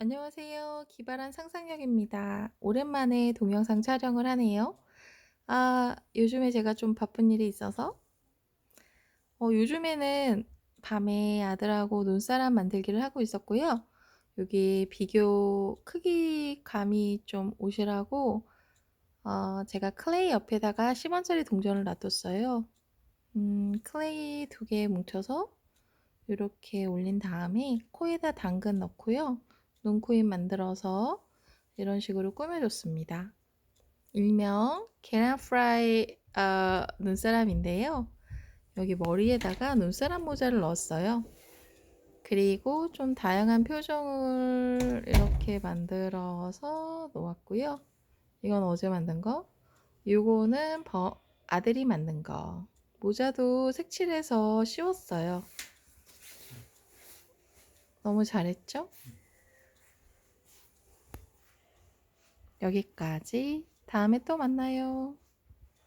안녕하세요. 기발한 상상력입니다. 오랜만에 동영상 촬영을 하네요. 아, 요즘에 제가 좀 바쁜 일이 있어서, 어, 요즘에는 밤에 아들하고 눈사람 만들기를 하고 있었고요. 여기 비교 크기 감이 좀 오시라고, 어, 제가 클레이 옆에다가 10원짜리 동전을 놔뒀어요. 음, 클레이 두 개 뭉쳐서 이렇게 올린 다음에 코에다 당근 넣고요. 눈코입 만들어서 이런 식으로 꾸며줬습니다. 일명 계란 프라이 어, 눈사람인데요. 여기 머리에다가 눈사람 모자를 넣었어요. 그리고 좀 다양한 표정을 이렇게 만들어서 놓았고요. 이건 어제 만든 거. 요거는 버- 아들이 만든 거. 모자도 색칠해서 씌웠어요. 너무 잘했죠? 여기까지. 다음에 또 만나요.